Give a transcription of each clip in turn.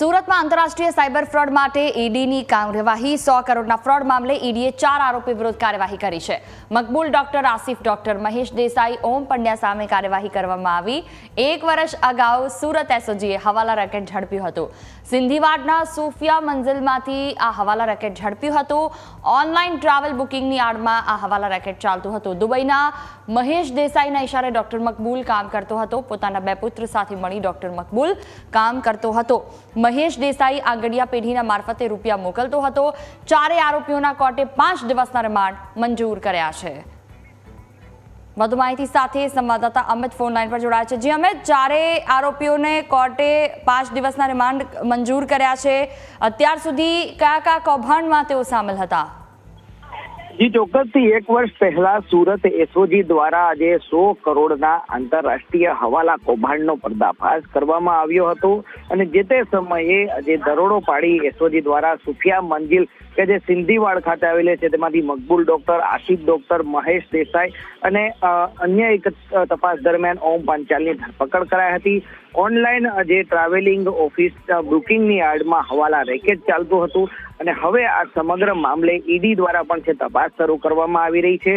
સુરતમાં આંતરરાષ્ટ્રીય cyber fraud માટે ઈડીની કાર્યવાહી. સો કરોડના ફ્રોડ મામલે ઈડીએ ચાર આરોપી વિરુદ્ધ કાર્યવાહી કરી છે. મકબૂલ ડોક્ટર આસિફ, ડોક્ટર મહેશ દેસાઈ, ઓમ પંડ્યા સામે કાર્યવાહી કરવામાં આવી. એક વર્ષ અગાઉ સુરત એસઓજીએ હવાલા રેકેટ ઝડપ્યું હતું. સિંધીવાડના સુફિયા મંઝિલમાંથી આ હવાલા રેકેટ ઝડપ્યું હતું. ઓનલાઈન ટ્રાવેલ બુકિંગની આડમાં આ હવાલા રેકેટ ચાલતું હતું. દુબઈના મહેશ દેસાઈના ઇશારે ડોક્ટર મકબૂલ કામ કરતો હતો. પોતાના બે પુત્ર સાથે મળી ડોક્ટર મકબૂલ કામ કરતો હતો. મહેશ દેસાઈ આગળિયા પેઢીના મારફતે રૂપિયા મોકલતો હતો. ચારે આરોપીઓના કોર્ટે પાંચ દિવસના રિમાન્ડ મંજૂર કર્યા છે. વધુ માહિતી સાથે સંવાદદાતા અમિત ફોન લાઈન પર જોડાયા છે. જી અમિત, ચારે આરોપીઓને કોર્ટે પાંચ દિવસના રિમાન્ડ મંજૂર કર્યા છે. અત્યાર સુધી કયા કયા કૌભાંડમાં તેઓ સામેલ હતા? જી, ચોક્કસથી એક વર્ષ પહેલા સુરત એસઓજી દ્વારા આજે સો કરોડના આંતરરાષ્ટ્રીય હવાલા કૌભાંડનો પર્દાફાશ કરવામાં આવ્યો હતો અને જે તે સમયે જે દરોડો પાડી એસઓજી દ્વારા સુફિયા મંજિલ કે જે સિંધીવાડ ખાતે આવેલી છે, તેમાંથી મકબૂલ ડોક્ટર આશિફ ડોક્ટર, મહેશ દેસાઈ અને અન્ય એક તપાસ દરમિયાન ઓમ પાંચાલની ધરપકડ કરાઈ હતી. ઓનલાઈન જે ટ્રાવેલિંગ ઓફિસ બુકિંગની આડમાં હવાલા રેકેટ ચાલતું હતું. અને હવે આ સમગ્ર મામલે ઈડી દ્વારા પણ છે તપાસ શરૂ કરવામાં આવી રહી છે.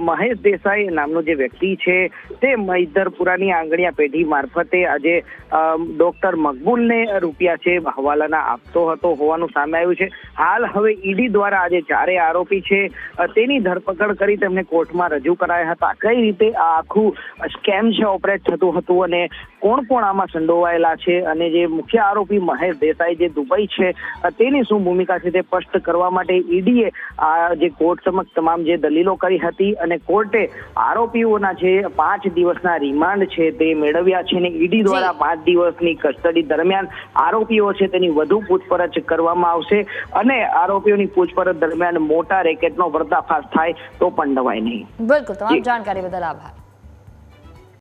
મહેશ દેસાઈ નામનો જે વ્યક્તિ છે તે મૈદરપુરાની આંગણિયા પેઢી મારફતે આજે ડોક્ટર મકબૂલને રૂપિયા છે હવાલાના આપતો હતો હોવાનું સામે આવ્યું છે. હાલ હવે ઈડી દ્વારા આજે ચારે આરોપી છે તેની ધરપકડ કરી તેમને કોર્ટમાં રજૂ કરાયા હતા. કઈ રીતે આ આખું સ્કેમ છે, ઓપરેટ થતું હતું અને કોણ કોણ આમાં સંડોવાયેલા છે? અને જે મુખ્ય આરોપી મહેશ દેસાઈ જે દુબઈ છે તેની શું ભૂમિકા છે તે સ્પષ્ટ કરવા માટે ઈડીએ આ જે કોર્ટ સમક્ષ તમામ જે દલીલો કરી હતી અને કોર્ટે આરોપીઓના જે પાંચ દિવસના રિમાન્ડ છે તે મેળવ્યા છે અને ઈડી દ્વારા પાંચ દિવસની કસ્ટડી દરમિયાન આરોપીઓ છે તેની વધુ પૂછપરછ કરવામાં આવશે અને આરોપીઓની પૂછપરછ દરમિયાન મોટા રેકેટનો પર્દાફાશ થાય તો પણ નવાય નહીં. બિલકુલ તમામ જાણકારી બદલ આભાર.